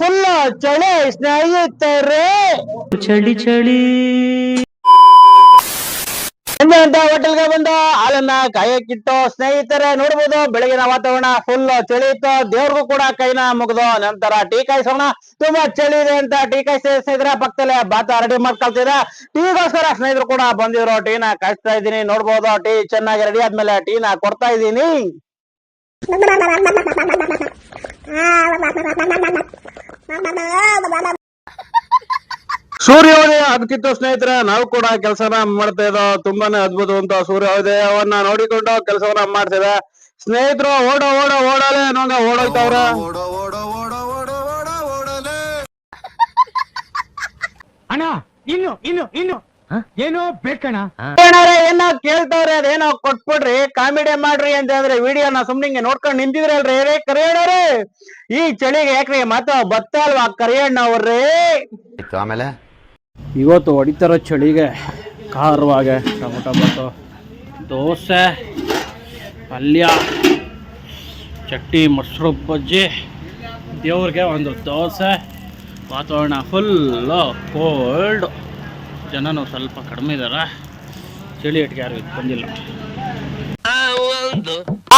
Full ಚಳಿ ಸ್ನೇಹಿತರೆ ಚಳಿ ಚಳಿ. ಸಂಜೆ ಅಂತ ಹೋಟೆಲ್ಗೆ ಬಂದು ಹಾಲನ್ನ ಕಾಯಕ್ಕಿಟ್ಟು ಸ್ನೇಹಿತರೆ ನೋಡ್ಬೋದು ಬೆಳಗಿನ ವಾತಾವರಣ ಫುಲ್ ಚಳಿ ಇತ್ತು. ದೇವ್ರಿಗೂ ಕೂಡ ಕೈನ ಮುಗಿದು ನಂತರ ಟೀ ಕಾಯಿಸೋಣ. ತುಂಬಾ ಚಳಿ ಇದೆ ಅಂತ ಟೀ ಕಾಯಿಸಿದ್ರೆ ಪಕ್ಕದಲ್ಲಿ ಬಾತ ರೆಡಿ ಮಾಡ್ಕೊಳ್ತಿದ್ರೆ ಟೀಗೋಸ್ಕರ ಸ್ನೇಹಿತರು ಕೂಡ ಬಂದಿದ್ರು ಟೀನ ಕಾಯಿಸ್ತಾ ಇದ್ದೀನಿ. ನೋಡ್ಬೋದು ಟೀ ಚೆನ್ನಾಗಿ ರೆಡಿ ಆದ್ಮೇಲೆ ಟೀನ ಕೊಡ್ತಾ ಇದ್ದೀನಿ. ಸೂರ್ಯೋದಯ ಅದಕ್ಕಿತ್ತು ಸ್ನೇಹಿತರೆ ನಾವು ಕೂಡ ಕೆಲಸನ ಮಾಡ್ತಾ ಇದ್ದೋ ತುಂಬಾನೇ ಅದ್ಭುತವಂತ ಸೂರ್ಯೋದಯವನ್ನ ನೋಡಿಕೊಂಡು ಕೆಲಸವನ್ನ ಮಾಡ್ತಿದ್ದೆ ಸ್ನೇಹಿತರು ಓಡ ಓಡ ಓಡಲೆ ಅನ್ನೋಂಗ ಓಡೋಯ್ತವ್ರೆ. ಅಣ್ಣ ಇನ್ನು ಇನ್ನು ಇನ್ನು. ಏನೋ ಬೇಕಣ್ಣ. ಏನೋ ಕೇಳ್ತಾವ್ರೆ ಅದೇನೋ ಕೊಟ್ಬಿಡ್ರಿ ಕಾಮಿಡಿ ಮಾಡ್ರಿ ಅಂತ ಅಂದ್ರೆ ವಿಡಿಯೋನ ಸುಮ್ನಿಂಗೆ ನೋಡ್ಕೊಂಡು ನಿಂತಿದ್ರಲ್ರಿ. ರೇ ಕರಿಯಣ್ಣವ್ರೆ ಈ ಚಳಿಗೆ ಯಾಕ್ರಿ ಮಾತು ಬತ್ತ ಅಲ್ವಾ ಕರಿಯಣ್ಣವ್ರೇ ಇತ್ತು ಆಮೇಲೆ? ಇವತ್ತು ಹೊಡಿತಾರ ಚಳಿಗೆ ಖಾರವಾಗೆ ಟೊಮೊಟೊ ಬಾತು ದೋಸೆ ಪಲ್ಯ ಚಟ್ನಿ ಮೊಸರು ಬಜ್ಜಿ ದೇವ್ರಿಗೆ ಒಂದು ದೋಸೆ ವಾತಾವರಣ ಫುಲ್ಲು ಕೋಲ್ಡ್ ಜನನು ಸ್ವಲ್ಪ ಕಡಿಮೆ ಇದಾರ. ಚಳಿ ಅಟ್ಗೆ ಯಾರು ಬಂದಿಲ್ಲ.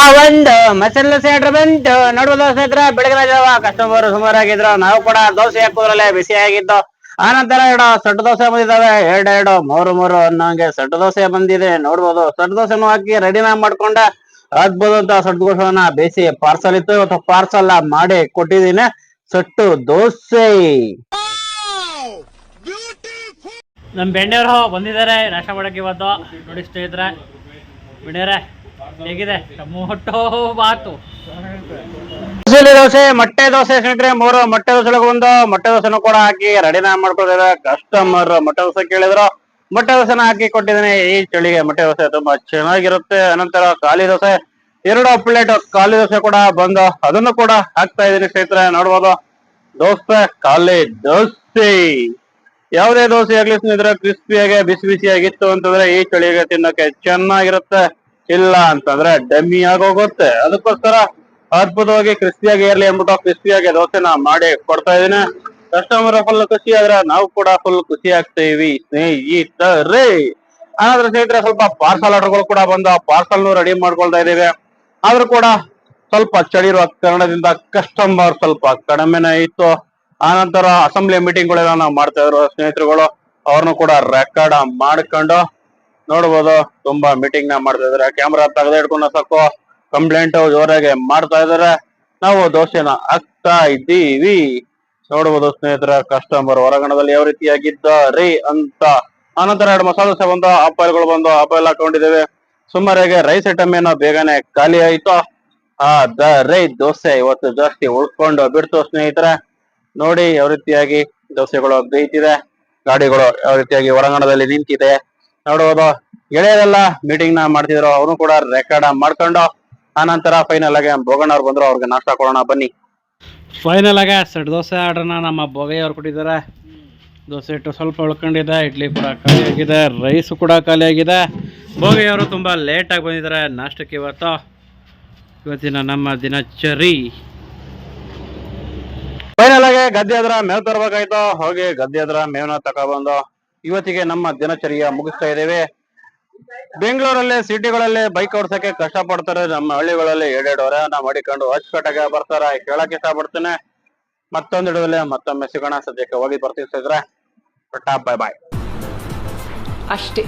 ಆ ಒಂದು. ಮಸಾಲೆ ದೋಸೆ ಆರ್ಡರ್ ಬಂತು. ನೋಡ್ಬೋದು ಸ್ನೇಹಿತರೆ ಬೆಳಗಿನ ಜಾವ ಕಸ್ಟಮರ್ ಸುಮಾರಾಗಿದ್ರು ನಾವು ಕೂಡ ದೋಸೆ ಹಾಕೋದ್ರಲ್ಲೇ ಬಿಸಿ ಆಗಿದ್ದು. ಆನಂತರ ಎರಡು ಸಡ್ಡು ದೋಸೆ ಬಂದಿದ್ದಾವೆ ಎರಡೆರಡು ಮೂರು ಮೂರು ಅನ್ನೋಂಗೆ ಸಡ್ಡು ದೋಸೆ ಬಂದಿದೆ. ನೋಡ್ಬೋದು. ಸಡ್ಡು ದೋಸೆನೂ ಹಾಕಿ ರೆಡಿನ ಮಾಡ್ಕೊಂಡ ಅದ್ಭುತ ಅಂತ ಸಡ್ಡು ದೋಸೆನ ಬೇಸಿ ಪಾರ್ಸಲ್ ಇತ್ತು. ಇವತ್ತು ಪಾರ್ಸಲ್ ಮಾಡಿ ಕೊಟ್ಟಿದ್ದೀನಿ. ಸಟ್ಟು ದೋಸೆ. ನಮ್ಮ ಬೆಣ್ಣೆಯವರು ಬಂದಿದ್ದಾರೆ ನಾಷ್ಟ ಮಾಡೋಕೆ ಇವತ್ತು. ನೋಡಿ ಸ್ನೇಹಿತರೆ ಬೆಣ್ಣೆಯರೇ ಹೇಗಿದೆ? ಟೊಮೊಟೊ ಬಾತು. ದೋಸೆ, ಮೊಟ್ಟೆ ದೋಸೆ ಸ್ನೇಹಿತರೆ, ಮೂರು ಮೊಟ್ಟೆ ದೋಸೆ ಒಂದು, ಮೊಟ್ಟೆ ದೋಸೆನೂ ಕೂಡ ಹಾಕಿ ರೆಡಿನ ಮಾಡ್ಕೊಳ್ತಾರೆ ಕಸ್ಟಮರ್ ಮೊಟ್ಟೆ ದೋಸೆ ಕೇಳಿದ್ರು. ಮೊಟ್ಟೆ ದೋಸೆನ ಹಾಕಿ ಕೊಟ್ಟಿದ್ದೀನಿ. ಈ ಚಳಿಗೆ ಮೊಟ್ಟೆ ದೋಸೆ ತುಂಬಾ ಚೆನ್ನಾಗಿರುತ್ತೆ. ಅನಂತರ ಖಾಲಿ ದೋಸೆ, ಎರಡು ಪ್ಲೇಟ್ ಖಾಲಿ ದೋಸೆ ಕೂಡ ಬಂದು ಅದನ್ನು ಕೂಡ ಹಾಕ್ತಾ ಇದ್ದೀನಿ ಸ್ನೇಹಿತರೆ. ನೋಡ್ಬೋದು. ದೋಸೆ ಖಾಲಿ ದೋಸೆ. ಯಾವುದೇ ದೋಸೆ ಆಗ್ಲಿ ಸ್ನೇಹಿತರೆ ಕ್ರಿಸ್ಪಿಯಾಗಿ ಬಿಸಿ ಬಿಸಿಯಾಗಿತ್ತು ಅಂತಂದ್ರೆ ಈ ಚಳಿಗೆ ತಿನ್ನಕ್ಕೆ ಚೆನ್ನಾಗಿರುತ್ತೆ. ಇಲ್ಲ ಅಂತಂದ್ರೆ ಡಮ್ಮಿ ಆಗೋಗುತ್ತೆ. ಅದಕ್ಕೋಸ್ಕರ ಅದ್ಭುತವಾಗಿ ಕ್ರಿಸ್ಪಿಯಾಗಿ ಇರ್ಲಿ ಅಂದ್ಬಿಟ್ಟು ಕ್ರಿಸ್ಪಿಯಾಗಿ ನಾ ಮಾಡಿ ಕೊಡ್ತಾ ಇದೀನಿ ಕಸ್ಟಮರ್ ಫುಲ್ ಖುಷಿ ಆದ್ರೆ ನಾವು ಕೂಡ ಫುಲ್ ಖುಷಿ ಆಗ್ತೀವಿ ಸ್ನೇಹಿತರೆ. ಆದ್ರೆ ಸ್ನೇಹಿತರೆ, ಸ್ವಲ್ಪ ಪಾರ್ಸಲ್ ಆರ್ಡರ್ಗಳು ಕೂಡ ಬಂದು ಪಾರ್ಸಲ್ ರೆಡಿ ಮಾಡ್ಕೊಳ್ತಾ ಇದೀವಿ ಆದ್ರೂ ಕೂಡ ಸ್ವಲ್ಪ ಚಳಿ ಇರುವ ಕಾರಣದಿಂದ ಕಸ್ಟಮರ್ ಸ್ವಲ್ಪ ಕಡಿಮೆನೇ ಇತ್ತು. ಆನಂತರ ಅಸೆಂಬ್ಲಿ ಮೀಟಿಂಗ್ ಗಳೆಲ್ಲ ನಾವು ಮಾಡ್ತಾ ಇದ್ರು. ಸ್ನೇಹಿತರುಗಳು, ಅವ್ರನ್ನು ಕೂಡ ರೆಕಾರ್ಡ್ ಮಾಡ್ಕೊಂಡು ನೋಡ್ಬೋದು. ತುಂಬಾ ಮೀಟಿಂಗ್ನ ಮಾಡ್ತಾ ಇದಾರೆ ಕ್ಯಾಮ್ರಾ ತೆಗೆದು ಇಟ್ಕೊಂಡ ಸಾಕು. ಕಂಪ್ಲೇಂಟ್ ಜೋರಾಗಿ ಮಾಡ್ತಾ ಇದಾರೆ ನಾವು ದೋಸೆನ ಹಾಕ್ತಾ ಇದ್ದೀವಿ. ನೋಡಬಹುದು ಸ್ನೇಹಿತರ ಕಸ್ಟಮರ್ ಹೊರಗಣದಲ್ಲಿ ಯಾವ ರೀತಿಯಾಗಿದ್ದಾರೆ ಅಂತ. ಆನಂತರ ಎರಡು ಮಸಾಲೆ ದೋಸೆ ಬಂದು ಗಳು ಬಂದು ಆಪಲ್ ಹಾಕೊಂಡಿದ್ದೇವೆ. ಸುಮಾರಾಗಿ ರೈಸ್ ಐಟಮ್ ಏನೋ ಬೇಗನೆ ಖಾಲಿ ಆಯ್ತು. ರೈ ದೋಸೆ ಇವತ್ತು ಜಾಸ್ತಿ ಉಳ್ಕೊಂಡು ಬಿಡ್ತು ಸ್ನೇಹಿತರೆ. ನೋಡಿ, ಯಾವ ರೀತಿಯಾಗಿ ದೋಸೆಗಳು ಬೇಯ್ತಿದೆ, ಗಾಡಿಗಳು ಯಾವ ರೀತಿಯಾಗಿ ಹೊರಾಂಗಣದಲ್ಲಿ ನಿಂತಿದೆ. ನೋಡುವುದು, ಗೆಳೆಯರೆಲ್ಲ ಮೀಟಿಂಗ್ನ ಮಾಡ್ತಿದ್ರು, ಅವನು ಕೂಡ ರೆಕಾರ್ಡ್ ಮಾಡ್ಕೊಂಡು, ಆನಂತರ ಫೈನಲ್ ಆಗಿ ಬೋಗಣ್ಣ ಅವ್ರು ಬಂದ್ರು, ಅವ್ರಿಗೆ ನಾಷ್ಟ ಕೊಡೋಣ, ಬನ್ನಿ. ಫೈನಲ್ ಆಗಿ ಸೆಟ್ ದೋಸೆ ಆರ್ಡರ್ನ ನಮ್ಮ ಬೊಗೆಯವ್ರು ಕೊಟ್ಟಿದ್ದಾರೆ. ದೋಸೆ ಇಟ್ಟು ಸ್ವಲ್ಪ ಉಳ್ಕೊಂಡಿದೆ, ಇಡ್ಲಿ ಕೂಡ ಖಾಲಿ ಆಗಿದೆ ರೈಸ್ ಕೂಡ ಖಾಲಿ ಆಗಿದೆ. ಬೊಗೆಯವರು ತುಂಬ ಲೇಟಾಗಿ ಬಂದಿದ್ದಾರೆ, ನಾಷ್ಟಕ್ಕೆ ಇವತ್ತು. ಇವತ್ತಿನ ನಮ್ಮ ದಿನಚರಿ. ಫೈನಲ್ ಆಗಿ ಗದ್ದೆ ಹತ್ರ ಮೇವ್ ತರಬೇಕಾಯ್ತು. ಹೋಗಿ ಗದ್ದೆ ಹತ್ರ ಮೇವ್ನ ತಗೊಬಂದು ಇವತ್ತಿಗೆ ನಮ್ಮ ದಿನಚರಿಯ ಮುಗಿಸ್ತಾ ಇದ್ದೇವೆ. ಬೆಂಗಳೂರಲ್ಲಿ ಸಿಟಿಗಳಲ್ಲಿ ಬೈಕ್ ಓಡಿಸಕ್ಕೆ ಕಷ್ಟ ಪಡ್ತಾರೆ ನಮ್ಮ ಹಳ್ಳಿಗಳಲ್ಲಿ ಎರಡೆರಡು ನಾವು ಮಾಡಿಕೊಂಡು ಅಚ್ಚುಕಟ್ಟಾಗಿ ಬರ್ತಾರೆ. ಕೇಳಕ್ ಇಷ್ಟ ಪಡ್ತೇನೆ ಮತ್ತೊಂದು ಹಿಡಿದಲ್ಲಿ ಮತ್ತೊಮ್ಮೆ ಸಿಗೋಣ. ಸದ್ಯಕ್ಕೆ ಹೋಗಿ ಬರ್ತೀವಿ ಸಿದ್ರೆ ಬಾಯ್ ಬಾಯ್ ಅಷ್ಟೇ.